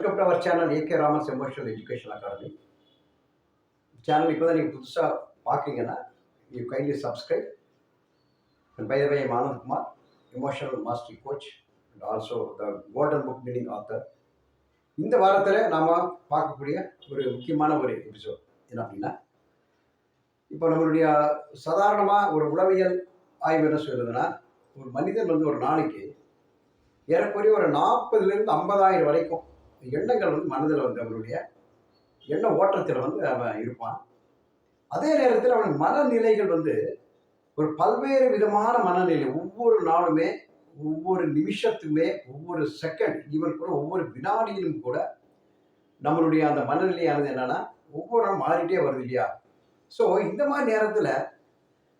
Welcome to our channel AK Raman's emotional education academy channel இப்போ தான் நீங்கள் புதுசாக பார்க்குறீங்கன்னா you kindly subscribe and by the Anandkumar emotional mastery coach and also the golden book meaning author இந்த வாரத்தில் நாம் பார்க்கக்கூடிய ஒரு முக்கியமான ஒரு எபிசோட் என்ன அப்படின்னா இப்போ நம்மளுடைய சாதாரணமாக ஒரு உளவியல் ஆய்வு என்ன சொல்லுதுன்னா ஒரு மனிதன் வந்து ஒரு நாளைக்கு ஏறக்குறைய ஒரு நாற்பதுலேருந்து ஐம்பதாயிரம் வரைக்கும் எண்ணங்கள் வந்து மனதில் வந்து அவனுடைய எண்ண ஓட்டத்தில் வந்து அவன் இருப்பான். அதே நேரத்தில் அவன் மனநிலைகள் வந்து ஒரு பல்வேறு விதமான மனநிலை ஒவ்வொரு நாளுமே ஒவ்வொரு நிமிஷத்துமே ஒவ்வொரு செகண்ட் ஈவன் கூட ஒவ்வொரு வினாடியிலும் கூட நம்மளுடைய அந்த மனநிலையானது என்னன்னா ஒவ்வொரு நாள் மாறிட்டே வருது இல்லையா? ஸோ இந்த மாதிரி நேரத்தில்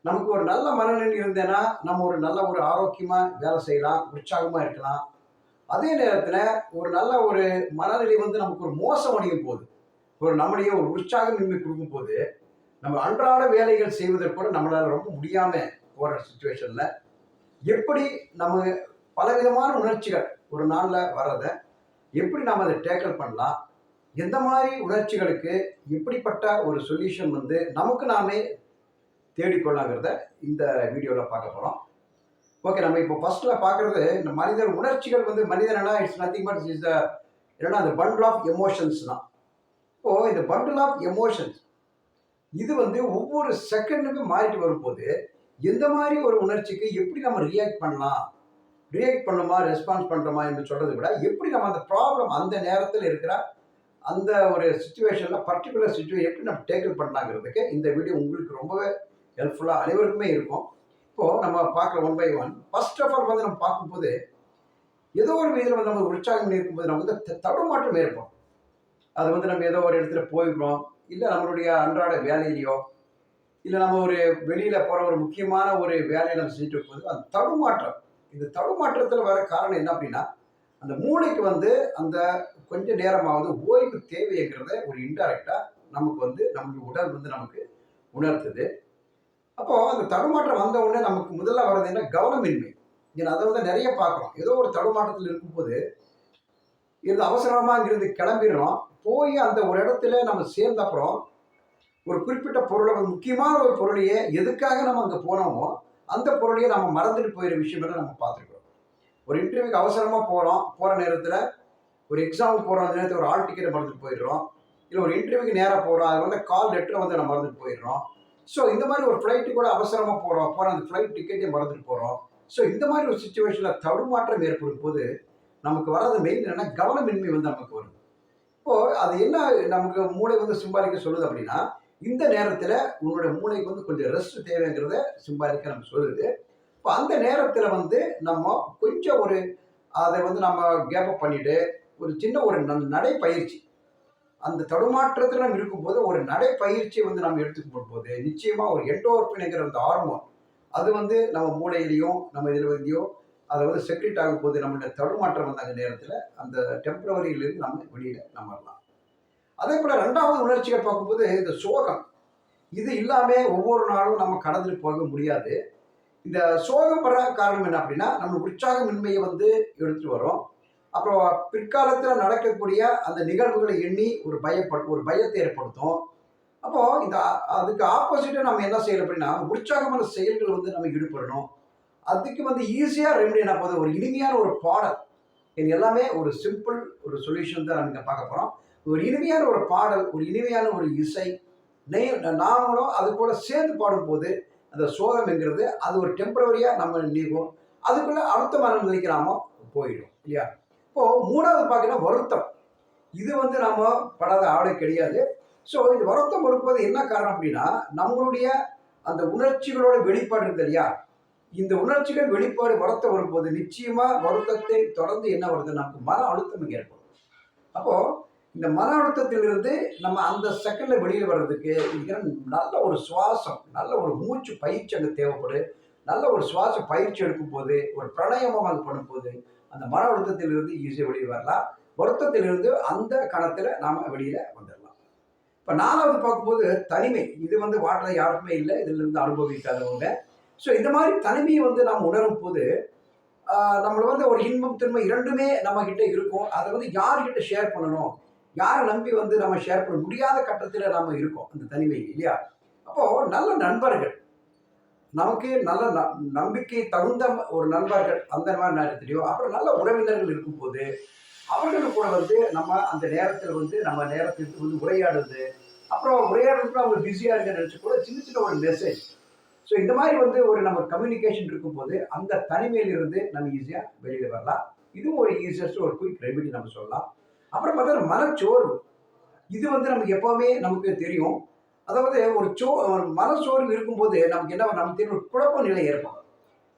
நமக்கு ஒரு நல்ல மனநிலை இருந்தேன்னா நம்ம ஒரு நல்ல ஒரு ஆரோக்கியமாக வேலை செய்யலாம் உற்சாகமாக இருக்கலாம். அதே நேரத்தில் ஒரு நல்ல ஒரு மனநிலை வந்து நமக்கு ஒரு மோசம் அடையும் போது ஒரு நம்முடைய ஒரு உற்சாகமின்மை கொடுக்கும் போது நம்ம அன்றாட வேலைகள் செய்வதற்கு கூட நம்மளால் ரொம்ப முடியாமல் போகிற சுச்சுவேஷனில் எப்படி நம்ம பலவிதமான உணர்ச்சிகள் ஒரு நாளில் வர்றதை எப்படி நாம் அதை டேக்கிள் பண்ணலாம்? எந்த மாதிரி உணர்ச்சிகளுக்கு எப்படிப்பட்ட ஒரு சொல்யூஷன் வந்து நமக்கு நாமே தேடிக்கொள்ளாங்கிறத இந்த வீடியோவில் பார்க்க போகிறோம் ஓகே நம்ம இப்போ ஃபர்ஸ்ட்டில் பார்க்குறது இந்த மனிதர் உணர்ச்சிகள் வந்து மனிதனா it's nothing but is the என்னன்னா அந்த பண்டில் ஆஃப் எமோஷன்ஸ் தான். இப்போ இந்த பண்டில் ஆஃப் எமோஷன்ஸ் இது வந்து ஒவ்வொரு செகண்டுக்கும் மாறிட்டு வரும்போது எந்த மாதிரி ஒரு உணர்ச்சிக்கு எப்படி நம்ம ரியாக்ட் பண்ணலாம்? ரியாக்ட் பண்ணுமா ரெஸ்பான்ஸ் பண்ணுறோமா என்று சொல்கிறத விட எப்படி நம்ம அந்த ப்ராப்ளம் அந்த நேரத்தில் இருக்கிற அந்த ஒரு சுச்சுவேஷனில் பர்டிகுலர் சுச்சுவேஷன் எப்படி நம்ம டேக்கிள் பண்ணலாங்கிறதுக்கு இந்த வீடியோ உங்களுக்கு ரொம்பவே ஹெல்ப்ஃபுல்லாக அனைவருக்குமே இருக்கும். இப்போது நம்ம பார்க்குற one by one first of all வந்து நம்ம பார்க்கும்போது ஏதோ ஒரு விதத்தில் வந்து நம்ம உற்சாகம் இருக்கும்போது நம்ம வந்து தடுமாற்றம் ஏற்படும். அது வந்து நம்ம ஏதோ ஒரு இடத்துல போயிடுறோம். இல்லை நம்மளுடைய அன்றாட வேலையிலையோ இல்லை நம்ம ஒரு வெளியில் போகிற ஒரு முக்கியமான ஒரு வேலையை நம்ம செஞ்சுட்டு இருக்கும்போது அந்த தடுமாற்றம். இந்த தடுமாற்றத்தில் வர காரணம் என்ன அப்படின்னா அந்த மூளைக்கு வந்து அந்த கொஞ்ச நேரமாவது ஓய்வு தேவைங்கிறத ஒரு இன்டைரக்டாக நமக்கு வந்து நம்மளுடைய உடல் வந்து நமக்கு உணர்த்துது. அப்போ அந்த தடுமாற்றம் வந்த உடனே நமக்கு முதல்ல வர்றது என்ன? கவனமின்மை. நீங்கள் அதை வந்து நிறைய பார்க்குறோம். ஏதோ ஒரு தடுமாற்றத்தில் இருக்கும்போது இருந்து அவசரமாக இங்கிருந்து கிளம்பிடுறோம். போய் அந்த ஒரு இடத்துல நம்ம சேர்ந்த அப்புறம் ஒரு குறிப்பிட்ட பொருளை முக்கியமான ஒரு பொருளையே எதுக்காக நம்ம அங்கே போனோமோ அந்த பொருளையே நம்ம மறந்துட்டு போயிடுற விஷயம் நம்ம பார்த்துருக்கோம் ஒரு இன்டர்வியூக்கு அவசரமாக போகிறோம் போகிற நேரத்தில் ஒரு எக்ஸாமுக்கு போகிற அந்த நேரத்தில் ஒரு ஆல் டிக்கெட்டை மறந்துட்டு போயிடுறோம். இல்லை ஒரு இன்டர்வியூக்கு நேராக போகிறோம் அது வந்து கால் லெட்டரை வந்து நம்ம மறந்துட்டு போயிடுறோம். ஸோ இந்த மாதிரி ஒரு ஃப்ளைட்டு கூட அவசரமாக போகிறோம் போகிறோம் அந்த ஃப்ளைட் டிக்கெட்டே மறந்துட்டு போகிறோம் ஸோ இந்த மாதிரி ஒரு சுச்சுவேஷனில் தடுமாற்றம் ஏற்படும் போது நமக்கு வர்றது மெயின் என்னன்னா கவனமின்மை வந்து நமக்கு வரும். இப்போது அது என்ன நமக்கு மூளை வந்து சிம்பாலிக்க சொல்லுது அப்படின்னா இந்த நேரத்தில் உன்னோட மூளைக்கு வந்து கொஞ்சம் ரெஸ்ட் தேவைங்கிறத சிம்பாலிக்க நம்ம சொல்லுது. இப்போ அந்த நேரத்தில் வந்து நம்ம கொஞ்சம் ஒரு அதை வந்து நம்ம கேப்பப் பண்ணிவிட்டு ஒரு சின்ன ஒரு ந- நடைப்பயிற்சி அந்த தடுமாற்றத்தில் நம்ம இருக்கும்போது ஒரு நடைப்பயிற்சியை வந்து நம்ம எடுத்துக்கும் போது நிச்சயமாக ஒரு எண்டோர்பின்ங்கிற அந்த ஹார்மோன் அது வந்து நம்ம மூளையிலையும் நம்ம இதில் வந்தியோ அதை வந்து செக்ரெட் ஆகும் போது நம்மளுடைய தடுமாற்றம் வந்த அந்த நேரத்தில் அந்த டெம்பரவரியிலிருந்து நம்ம வெளியில் நம்ம வரலாம். அதே போல் ரெண்டாவது உணர்ச்சிகள் பார்க்கும்போது இந்த சோகம். இது இல்லாமல் ஒவ்வொரு நாளும் நம்ம கடந்துட்டு போக முடியாது. இந்த சோகம் வர காரணம் என்ன அப்படின்னா நம்ம உற்சாகமின்மையை வந்து எடுத்துட்டு வரோம் அப்புறம் பிற்காலத்தில் நடக்கக்கூடிய அந்த நிகழ்வுகளை எண்ணி ஒரு பயப்படு ஒரு பயத்தை ஏற்படுத்தும். அப்போ இந்த அதுக்கு ஆப்போசிட்டாக நம்ம என்ன செய்யணும் அப்படின்னா உற்சாகமான செயல்கள் வந்து நம்ம ஈடுபடணும். அதுக்கு வந்து ஈஸியாக ரெமெடி என்ன போகுது ஒரு இனிமையான ஒரு பாடல். இது எல்லாமே ஒரு சிம்பிள் ஒரு சொல்யூஷன் தான் நம்ம பார்க்க போகிறோம் ஒரு இனிமையான ஒரு பாடல் ஒரு இனிமையான ஒரு இசை நெய் நாமளும் அது கூட சேர்ந்து பாடும்போது அந்த சோகம்ங்கிறது அது ஒரு டெம்பரவரியாக நம்ம நீங்கும். அதுக்குள்ளே அடுத்த மனம் நினைக்கிறாமோ போயிடும் இல்லையா? இப்போது மூணாவது பார்த்தீங்கன்னா வருத்தம். இது வந்து நாம் படாத ஆடை கிடையாது. ஸோ இந்த வருத்தம் இருப்பது என்ன காரணம் அப்படின்னா நம்மளுடைய அந்த உணர்ச்சிகளோட வெளிப்பாடு இருக்கு இல்லையா? இந்த உணர்ச்சிகள் வெளிப்பாடு வருத்தம் வரும்போது நிச்சயமாக வருத்தத்தை தொடர்ந்து என்ன வருது? நமக்கு மன அழுத்தம் இங்கே ஏற்படும். அப்போது இந்த மன அழுத்தத்திலிருந்து நம்ம அந்த செகண்டில் வெளியில் வர்றதுக்கு நல்ல ஒரு சுவாசம் நல்ல ஒரு மூச்சு பயிற்சி அங்கே தேவைப்படும். நல்ல ஒரு சுவாச பயிற்சி எடுக்கும் போது ஒரு பிரணயமாக பண்ணும்போது அந்த மன வருத்தத்திலிருந்து ஈஸியாக வெளியில் வரலாம். வருத்தத்திலிருந்து அந்த கணத்தில் நாம் வெளியில் வந்துடலாம் இப்போ நாலாவது பார்க்கும்போது தனிமை. இது வந்து வாழ்க்கை யாருக்குமே இல்லை. இதிலிருந்து அனுபவிக்காதவங்க. ஸோ இந்த மாதிரி தனிமையை வந்து நாம் உணரும் போது நம்மளை வந்து ஒரு இன்பம் துன்பம் இரண்டுமே நம்ம கிட்ட இருக்கும். அதை வந்து யார்கிட்ட ஷேர் பண்ணணும்? யாரை நம்பி வந்து நம்ம ஷேர் பண்ண முடியாத கட்டத்தில் நம்ம இருக்கோம். அந்த தனிமை இல்லையா? அப்போது நல்ல நண்பர்கள். நமக்கு நல்ல நம்பிக்கை தகுந்த ஒரு நண்பர்கள் அந்த மாதிரி நேரத்திலையோ அப்புறம் நல்ல உறவினர்கள் இருக்கும்போது அவர்கள் கூட வந்து நம்ம அந்த நேரத்தில் வந்து நம்ம நேரத்திற்கு வந்து உரையாடுறது அப்புறம் உரையாடுறதுக்கு அவங்க பிஸியாக இருக்க நினச்சி கூட சின்ன சின்ன ஒரு மெசேஜ் ஸோ இந்த மாதிரி வந்து ஒரு நம்ம கம்யூனிகேஷன் இருக்கும்போது அந்த தனிமையிலிருந்து நம்ம ஈஸியாக வெளியில் வரலாம். இதுவும் ஒரு ஈஸியஸ்ட் ஒரு குயிக் ரெமெடி நம்ம சொல்லலாம். அப்புறம் பார்த்தா மனச்சோர்வு. இது வந்து நமக்கு எப்போவுமே நமக்கு தெரியும். அதாவது ஒரு சோ ஒரு மனச்சோர்வு இருக்கும்போது நமக்கு என்ன நமக்கு ஒரு குழப்ப நிலை ஏற்படும்.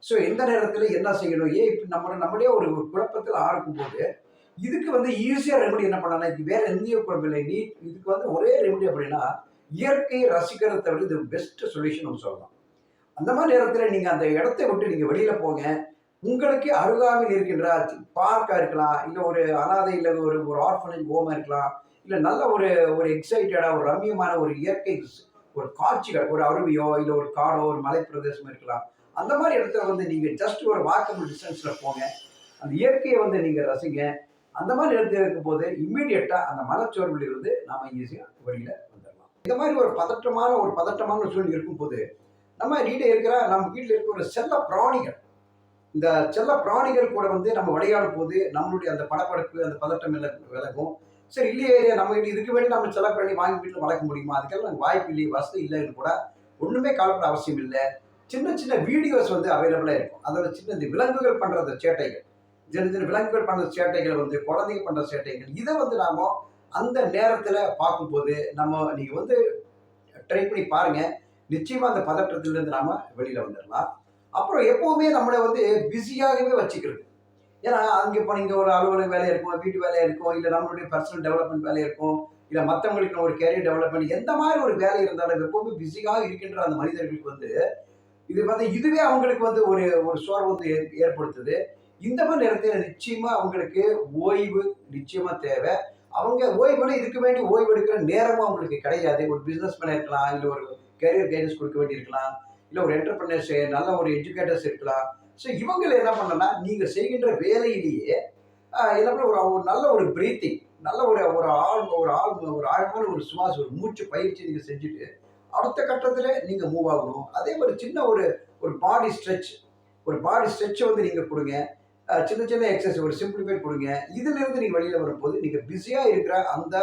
ஸோ எந்த நேரத்தில் என்ன செய்யணும்? ஏன் இப்போ நம்ம நம்மளே ஒரு குழப்பத்தில் ஆரம்பிக்கும்போது இதுக்கு வந்து ஈஸியாக ரெமெடி என்ன பண்ணலாம் இது வேற எந்த குழப்பம் இல்லை. நீ இதுக்கு வந்து ஒரே ரெமெடி அப்படின்னா இயற்கையை ரசிக்கிறத விட இது பெஸ்ட் சொல்யூஷன் நம்ம சொல்லலாம் அந்த மாதிரி நேரத்தில் நீங்கள் அந்த இடத்தை விட்டு நீங்கள் வெளியில் போங்க. உங்களுக்கு அருகாமையில் இருக்கின்ற பார்க்காக இருக்கலாம் இல்லை ஒரு அனாதை இல்லை ஒரு ஒரு ஆர்ஃபனேஜ் ஹோமாக இருக்கலாம் இல்லை நல்ல ஒரு ஒரு எக்ஸைட்டடாக ஒரு ரம்மியமான ஒரு இயற்கை ஒரு காட்சிகள் ஒரு அருவியோ இல்லை ஒரு காடோ ஒரு மலை பிரதேசமோ இருக்கலாம். அந்த மாதிரி இடத்துல வந்து நீங்கள் ஜஸ்ட் ஒரு வாக்கபிள் டிஸ்டன்ஸில் போங்க. அந்த இயற்கையை வந்து நீங்கள் ரசிங்க. அந்த மாதிரி இடத்துல இருக்கும்போது இம்மீடியட்டாக அந்த மனச்சோர்வில் இருந்து நாம் ஈஸியாக வெளியில் வந்துடலாம். இந்த மாதிரி ஒரு பதற்றமான ஒரு பதட்டமான சூழ்நிலை இருக்கும்போது நம்ம வீட்டில் இருக்கிற நம்ம வீட்டில் இருக்கிற ஒரு செல்ல பிராணிகள் இந்த செல்ல பிராணிகள் கூட வந்து நம்ம விளையாடும் போது நம்மளுடைய அந்த படப்படப்பு அந்த பதட்டம் எல்லாம் விலகும். சரி இல்லையே நம்ம கிட்ட இதுக்கு வேண்டி நம்ம செல்ல பிராணி வாங்கி வீட்டில் வளர்க்க முடியுமா? அதுக்கெல்லாம் நமக்கு வாய்ப்பு இல்லையே வசதி இல்லைன்னு கூட ஒன்றுமே கவலைப்பட அவசியம் இல்லை. சின்ன சின்ன வீடியோஸ் வந்து அவைலபிளாக இருக்கும். அதோட சின்ன இந்த விலங்குகள் பண்ணுற அந்த சேட்டைகள். சின்ன சின்ன விலங்குகள் பண்ணுற சேட்டைகள் வந்து குழந்தைங்க பண்ணுற சேட்டைகள். இதை வந்து நாம் அந்த நேரத்தில் பார்க்கும்போது நம்ம நீங்கள் வந்து ட்ரை பண்ணி பாருங்கள் நிச்சயமாக அந்த பதற்றத்திலேருந்து நாம வெளியில் வந்துடலாம் அப்புறம் எப்போவுமே நம்மளை வந்து பிஸியாகவே வச்சுக்கிறது. ஏன்னா அங்கே இப்போ நீங்கள் ஒரு அலுவலக வேலை இருக்கும் வீட்டு வேலை இருக்கும் இல்லை நம்மளுடைய பர்சனல் டெவலப்மெண்ட் வேலை இருக்கும் இல்லை மற்றவங்களுக்கு ஒரு கேரியர் டெவலப்மெண்ட் எந்த மாதிரி ஒரு வேலை இருந்தாலும் எப்போவுமே பிஸியாக இருக்கின்ற அந்த மனிதர்களுக்கு வந்து இது வந்து இதுவே அவங்களுக்கு வந்து ஒரு ஒரு சோர்வு வந்து ஏற்படுத்துது. இந்த மாதிரி நேரத்தில் நிச்சயமாக அவங்களுக்கு ஓய்வு நிச்சயமாக தேவை. அவங்க ஓய்வுனா இதுக்கு வேண்டிய ஓய்வு எடுக்கிற நேரமும் அவங்களுக்கு கிடையாது. ஒரு பிஸ்னஸ் மேன் இருக்கலாம் இல்லை ஒரு கேரியர் கைடன்ஸ் கொடுக்க வேண்டியிருக்கலாம். இல்லை ஒரு என்டர்பிரினர்ஸ் நல்ல ஒரு எஜுகேட்டர்ஸ் இருக்கலாம். ஸோ இவங்களை என்ன பண்ணனா நீங்கள் செய்கின்ற வேலையிலேயே என்ன பண்ண ஒரு ஒரு நல்ல ஒரு பிரீத்திங் நல்ல ஒரு ஒரு ஆழ் ஒரு ஆழ் ஒரு ஆழமான ஒரு சுவாச ஒரு மூச்சு பயிற்சி நீங்கள் செஞ்சுட்டு அடுத்த கட்டத்தில் நீங்கள் மூவ் ஆகணும். அதே மாதிரி சின்ன ஒரு ஒரு பாடி ஸ்ட்ரெச் ஒரு பாடி ஸ்ட்ரெச்சை வந்து நீங்கள் கொடுங்க. சின்ன சின்ன எக்ஸசைஸ் ஒரு சிம்பிளிஃபைட் கொடுங்க. இதிலிருந்து நீங்கள் வெளியில் வரும்போது நீங்கள் பிஸியாக இருக்கிற அந்த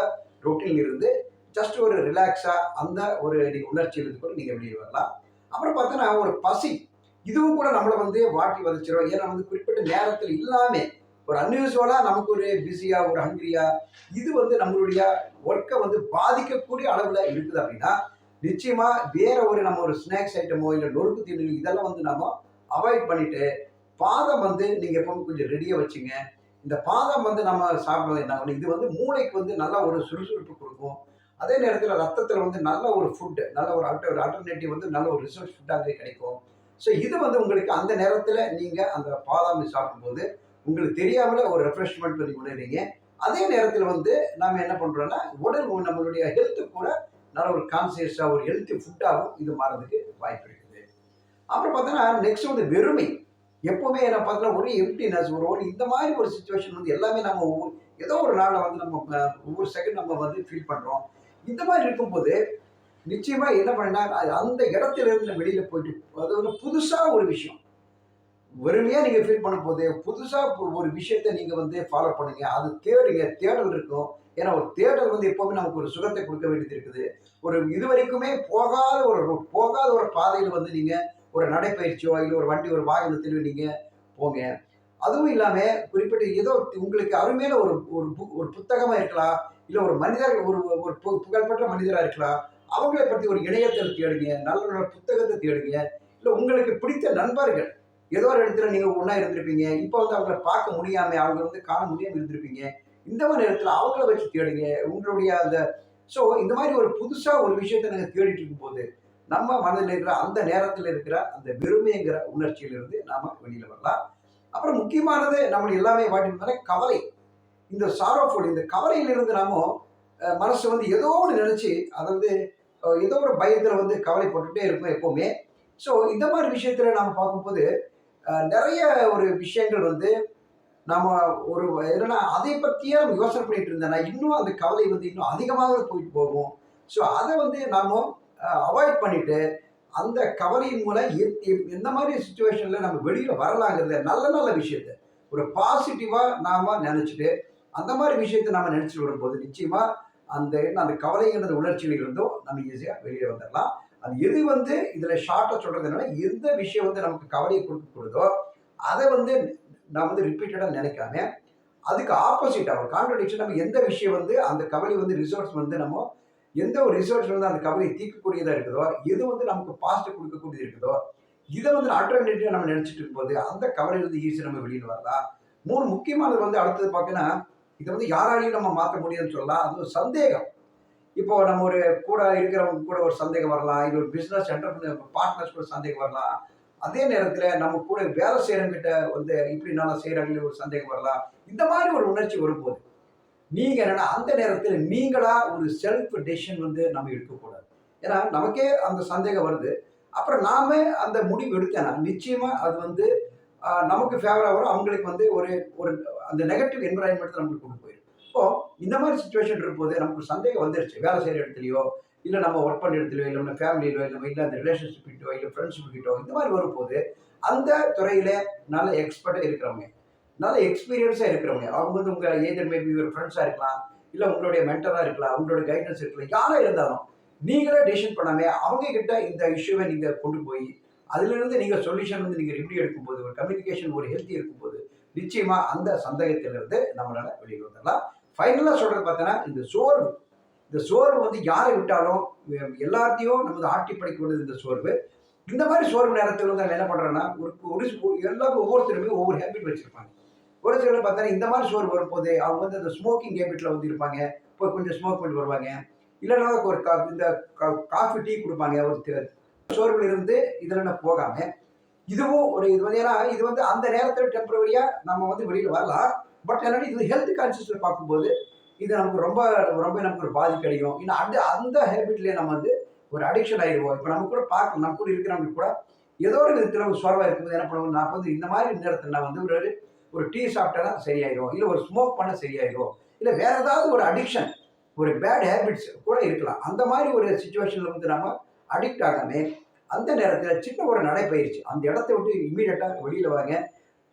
ரொட்டீன்லேருந்து ஜஸ்ட் ஒரு ரிலாக்ஸாக அந்த ஒரு நீங்கள் உணர்ச்சியிலிருந்து கூட நீங்கள் வெளியே வரலாம். அப்புறம் பார்த்தோன்னா ஒரு பசி. இதுவும் கூட நம்மளை வந்து வாட்டி வதச்சிடும் ஏன்னா வந்து குறிப்பிட்ட நேரத்தில் இல்லாமல் ஒரு அன்யூஸ்வலாக நமக்கு ஒரு பிஸியாக ஒரு ஹங்கிரியாக இது வந்து நம்மளுடைய ஒர்க்கை வந்து பாதிக்கக்கூடிய அளவில் இருக்குது அப்படின்னா நிச்சயமாக வேற ஒரு நம்ம ஒரு ஸ்நாக்ஸ் ஐட்டமோ இல்லை நொறுக்கு தீனி இதெல்லாம் வந்து நம்ம அவாய்ட் பண்ணிட்டு பாதம் வந்து நீங்கள் எப்பவும் கொஞ்சம் ரெடியாக வச்சுங்க. இந்த பாதம் வந்து நம்ம சாப்பிடுவது என்ன ஆகும்? இது வந்து மூளைக்கு வந்து நல்லா ஒரு சுறுசுறுப்பு கொடுக்கும். அதே நேரத்தில் ரத்தத்தில் வந்து நல்ல ஒரு ஃபுட்டு நல்ல ஒரு அல்ட ஒரு ஆல்டர்னேட்டிவ் வந்து நல்ல ஒரு ரிசல்ட் ஃபுட்டாக கிடைக்கும். ஸோ இது வந்து உங்களுக்கு அந்த நேரத்தில் நீங்கள் அந்த பாதாம் சாப்பிடும்போது உங்களுக்கு தெரியாமல ஒரு ரெஃப்ரெஷ்மெண்ட் பண்ணி உணர்றீங்க அதே நேரத்தில் வந்து நாம் என்ன பண்ணுறோன்னா உடல் நம்மளுடைய ஹெல்த்து கூட நல்ல ஒரு கான்சியஸாக ஒரு ஹெல்த்தி ஃபுட்டாகவும் இது மாறதுக்கு வாய்ப்பு இருக்குது. அப்புறம் பார்த்தோன்னா நெக்ஸ்ட் வந்து வெறுமை. எப்போவுமே என்ன பார்த்தோன்னா ஒரு எம்டினஸ் ஒரு ஒரு இந்த மாதிரி ஒரு சுச்சுவேஷன் வந்து எல்லாமே நம்ம ஒவ்வொரு ஏதோ ஒரு நாளில் வந்து நம்ம ஒவ்வொரு செகண்ட் நம்ம வந்து ஃபீல் பண்ணுறோம் இந்த மாதிரி இருக்கும்போது நிச்சயமாக என்ன பண்ணா அந்த இடத்துல இருந்து வெளியில் போயிட்டு அது ஒரு புதுசாக ஒரு விஷயம். வெறுமையாக நீங்கள் ஃபீல் பண்ணும் போது புதுசாக ஒரு விஷயத்தை நீங்கள் வந்து ஃபாலோ பண்ணுங்க. அது தேடுங்க தேடல் இருக்கும். ஏன்னா ஒரு தேடல் வந்து எப்போவுமே நமக்கு ஒரு சுகத்தை கொடுக்க வேண்டியது இருக்குது. ஒரு இது வரைக்குமே போகாத ஒரு போகாத ஒரு பாதையில் வந்து நீங்கள் ஒரு நடைப்பயிற்சியோ இல்லை ஒரு வண்டி ஒரு வாகனத்தில் நீங்கள் போங்க. அதுவும் இல்லாமல் குறிப்பிட்ட ஏதோ உங்களுக்கு அருமையான ஒரு ஒரு புக் ஒரு புத்தகமாக இருக்கலாம். இல்லை ஒரு மனிதர் ஒரு ஒரு பு- புகழ்பெற்ற மனிதராக இருக்கலாம். அவங்களை பற்றி ஒரு இணையத்தில் தேடுங்க நல்ல நல்ல புத்தகத்தை தேடுங்க. இல்லை உங்களுக்கு பிடித்த நண்பர்கள். ஏதோ ஒரு இடத்துல நீங்கள் ஒன்றா இருந்திருப்பீங்க. இப்போ வந்து அவங்கள பார்க்க முடியாமல் அவங்க வந்து காண முடியாமல் இருந்திருப்பீங்க. இந்த மாதிரி நேரத்தில் அவங்கள வச்சு தேடுங்க. உங்களுடைய அந்த ஸோ இந்த மாதிரி ஒரு புதுசாக ஒரு விஷயத்தை நாங்கள் தேடிட்டு இருக்கும்போது நம்ம மனதில் இருக்கிற அந்த நேரத்தில் இருக்கிற அந்த வெறுமைங்கிற உணர்ச்சியிலிருந்து நாம் வெளியில் வரலாம். அப்புறம் முக்கியமானது நம்ம எல்லாமே வாட்டி கவலை. இந்த சாரோஃபுல் இந்த கவலையிலிருந்து நாம மனசு வந்து ஏதோ ஒன்று நினச்சி அதாவது அஹ், ஏதோ ஒரு பயத்தில் வந்து கவலைப்பட்டுட்டே இருக்கும் எப்போவுமே. ஸோ இந்த மாதிரி விஷயத்தில் நாம் பார்க்கும்போது நிறைய ஒரு விஷயங்கள் வந்து நம்ம ஒரு என்னன்னா அதை பற்றியே நம்ம யோசனை பண்ணிட்டு இருந்தேன்னா இன்னும் அந்த கவலை வந்து இன்னும் அதிகமாக போயிட்டு போகும்? ஸோ அதை வந்து நாம அவாய்ட் பண்ணிட்டு அந்த கவலையின் மூலம் எ- எந்த மாதிரி சுச்சுவேஷனில் நம்ம வெளியில் வரலாங்கிறத நல்ல நல்ல விஷயத்த ஒரு பாசிட்டிவாக நாம நினச்சிட்டு அந்த மாதிரி விஷயத்தை நம்ம நினச்சிட்டு வரும்போது நிச்சயமாக அந்த என்ன அந்த கவலைங்கிறது உணர்ச்சியில் இருந்தும் நம்ம ஈஸியாக வெளியில் வந்துடலாம் அது எது வந்து இதில் ஷார்ட்டாக சொல்கிறதுனால எந்த விஷயம் வந்து நமக்கு கவலையை கொடுக்கக்கூடுதோ அதை வந்து நான் வந்து ரிப்பீட்டடாக நினைக்காம அதுக்கு ஆப்போசிட்டாக ஒரு கான்ட்ரடிக்ஷன் நம்ம எந்த விஷயம் வந்து அந்த கவலை வந்து ரிசோர்ஸ் வந்து நம்ம எந்த ஒரு ரிசோர்ஸ் வந்து அந்த கவலையை தீர்க்கக்கூடியதாக இருக்குதோ எது வந்து நமக்கு பாசிட்டிவ் கொடுக்கக்கூடியது இருக்குதோ இதை வந்து ஆல்டர்னேட்டிவாக நம்ம நினச்சிட்டு இருக்கும்போது அந்த கவலை வந்து நம்ம வெளியில் வரலாம். மூணு முக்கியமானது வந்து அடுத்தது பார்த்தீங்கன்னா இதை வந்து யாராலையும் நம்ம மாற்ற முடியும்னு சொல்லலாம் அது ஒரு சந்தேகம். இப்போ நம்ம ஒரு கூட இருக்கிறவங்க கூட ஒரு சந்தேகம் வரலாம் இல்லை ஒரு பிஸ்னஸ் என்டர்பிரினர் பார்ட்னர்ஸ் கூட சந்தேகம் வரலாம். அதே நேரத்தில் நம்ம கூட வேலை செய்கிறவங்கிட்ட வந்து இப்படி நல்லா செய்கிறாங்களே ஒரு சந்தேகம் வரலாம். இந்த மாதிரி ஒரு உணர்ச்சி வரும்போது நீங்கள் என்னன்னா அந்த நேரத்தில் நீங்களாக ஒரு செல்ஃப் டெசிஷன் வந்து நம்ம எடுக்கக்கூடாது. ஏன்னா நமக்கே அந்த சந்தேகம் வருது. அப்புறம் நாம அந்த முடிவு எடுத்தேன்னா நிச்சயமா அது வந்து நமக்கு ஃபேவராக வரும் அவங்களுக்கு வந்து ஒரு ஒரு அந்த நெகட்டிவ் என்வரான்மெண்ட் நம்மளுக்கு கொண்டு போயிடும் இப்போ இந்த மாதிரி சுச்சுவேஷன் இருக்கும்போது நமக்கு சந்தேகம் வந்துருச்சு. வேலை செய்கிற இடத்துலையோ இல்லை நம்ம ஒர்க் பண்ணுற இடத்துலையோ இல்லை நம்ம ஃபேமிலியிலோ இல்லை இல்லை அந்த ரிலேஷன்ஷிப் கிட்டோ இல்லை ஃப்ரெண்ட்ஷிப் கிட்டோ இந்த மாதிரி வரும்போது அந்த துறையில் நல்ல எக்ஸ்பர்ட்டாக இருக்கிறவங்க நல்ல எக்ஸ்பீரியன்ஸாக இருக்கிறவங்க அவங்க வந்து உங்கள் ஏஜர் மேபி ஒரு ஃப்ரெண்ட்ஸாக இருக்கலாம் இல்லை உங்களுடைய மென்டராக இருக்கலாம் உங்களுடைய கைடன்ஸ் இருக்கலாம் யாராக இருந்தாலும் நீங்களே டிசிஷன் பண்ணாமல் அவங்க கிட்ட இந்த இஷ்யூவை நீங்கள் கொண்டு போய் அதிலிருந்து நீங்கள் சொல்யூஷன் வந்து நீங்கள் ரிவ்யூ எடுக்கும்போது ஒரு கம்யூனிகேஷன் ஒரு ஹெல்த்தி இருக்கும்போது நிச்சயமாக அந்த சந்தேகத்திலிருந்து நம்மளால் வெளியே வந்துடலாம் ஃபைனலாக சொல்கிறது பார்த்தோன்னா இந்த சோர்வு. இந்த சோர்வு வந்து யாரை விட்டாலும் எல்லாத்தையும் நம்ம வந்து ஆட்டி படைக்கக்கூடியது இந்த சோர்வு. இந்த மாதிரி சோர்வு நேரத்தில் வந்து என்ன பண்ணுறோன்னா ஒரு ஒரு எல்லாருக்கும் ஒவ்வொருத்தருமே ஒவ்வொரு ஹேபிட் வச்சுருப்பாங்க. ஒரு சிலர் பார்த்தா இந்த மாதிரி சோறு வரும்போது அவங்க வந்து அந்த ஸ்மோக்கிங் ஹேபிட்டில் வந்து இருப்பாங்க. போய் கொஞ்சம் ஸ்மோக் பண்ணிட்டு வருவாங்க. இல்லைன்னா ஒரு கா இந்த காஃபி டீ கொடுப்பாங்க. ஒரு தி- சோர்வில் இருந்து இதில் போகாம இதுவும் ஒரு இது வந்து ஏன்னா இது வந்து அந்த நேரத்தில் டெம்பரவரியா நம்ம வந்து வெளியில் வரலாம். பட் என்னன்னா இது ஹெல்த் கான்சியஸில் பார்க்கும்போது இது நமக்கு ரொம்ப ரொம்ப நமக்கு ஒரு பாதிப்பு அடையும். இன்னும் அந்த அந்த ஹேபிட்லேயே நம்ம வந்து ஒரு அடிக்ஷன் ஆகிடுவோம் இப்போ நம்ம கூட பார்க்கணும் நம்ம கூட இருக்கிறவங்க கூட ஏதோ ஒரு விதத்தில் ஒரு சோர்வாக இருக்கும்போது என்ன பண்ணுவோம்? நான் வந்து இந்த மாதிரி நேரத்தில் நான் வந்து ஒரு ஒரு டீ சாப்பிட்டா சரியாயிடும் இல்லை ஒரு ஸ்மோக் பண்ண சரியாயிடும் இல்லை வேறு ஏதாவது ஒரு அடிக்ஷன் ஒரு பேட் ஹேபிட்ஸ் கூட இருக்கலாம். அந்த மாதிரி ஒரு சுச்சுவேஷனில் வந்து நம்ம அடிக்ட் ஆகாமே அந்த நேரத்தில் சின்ன ஒரு நடைப்பயிற்சி அந்த இடத்த விட்டு இமீடியட்டாக வெளியில் வாங்க.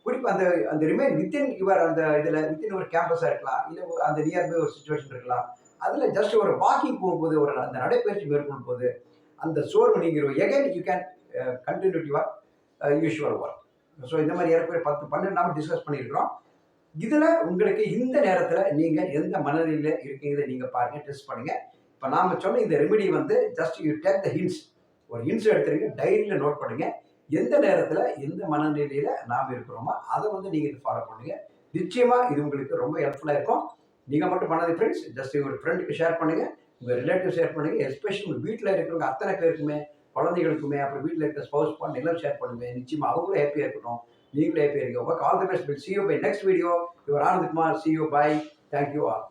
குறிப்பாக அந்த அந்த ரிமைன் வித்தின் யுவர் அந்த இதில் வித்தின் ஒரு கேம்பஸாக இருக்கலாம். இல்லை ஒரு அந்த நியர்பை ஒரு சுச்சுவேஷன் இருக்கலாம். அதில் ஜஸ்ட் ஒரு வாக்கிங் போகும்போது ஒரு அந்த நடைப்பயிற்சி மேற்கொள்ளும் போது அந்த சோர்வு நீங்கிரும். Again you can continue your usual work so இந்த மாதிரி ஏற்கனவே பத்து பன்னெண்டு நாம டிஸ்கஸ் பண்ணியிருக்கிறோம். இதில் உங்களுக்கு இந்த நேரத்தில் நீங்கள் எந்த மனநிலையில் இருக்கீங்கிறத நீங்கள் பாருங்கள் டெஸ்ட் பண்ணுங்கள் இப்போ நாம் சொன்ன இந்த ரெமிடி வந்து just you take the hints ஒரு ஹின்ஸ் எடுத்துருங்க டைரியில் நோட் பண்ணுங்கள் எந்த நேரத்தில் எந்த மனநிலையில் நாம் இருக்கிறோமோ அதை வந்து நீங்கள் இது ஃபாலோ பண்ணுங்கள் நிச்சயமாக இது உங்களுக்கு ரொம்ப ஹெல்ப்ஃபுல்லாக இருக்கும். நீங்கள் மட்டும் பண்ணது ஃப்ரெண்ட்ஸ் ஜஸ்ட் உங்கள் ஃப்ரெண்டுக்கு ஷேர் பண்ணுங்கள் உங்கள் ரிலேட்டிவ் ஷேர் பண்ணுங்கள் எஸ்பெஷலி உங்கள் வீட்டில் இருக்கிறவங்க அத்தனை பேருக்குமே குழந்தைகளுக்குமே அப்புறம் வீட்டில் இருக்கிற ஸ்பௌஸ் பண்ண எல்லாம் ஷேர் பண்ணுங்கள் நிச்சயமாக அவங்களும் ஹாப்பியாக இருக்கட்டும். நீங்களும் ஹாப்பியாக இருக்கீங்க okay all the best will see you bye next video your Anand Kumar see you bye thank you all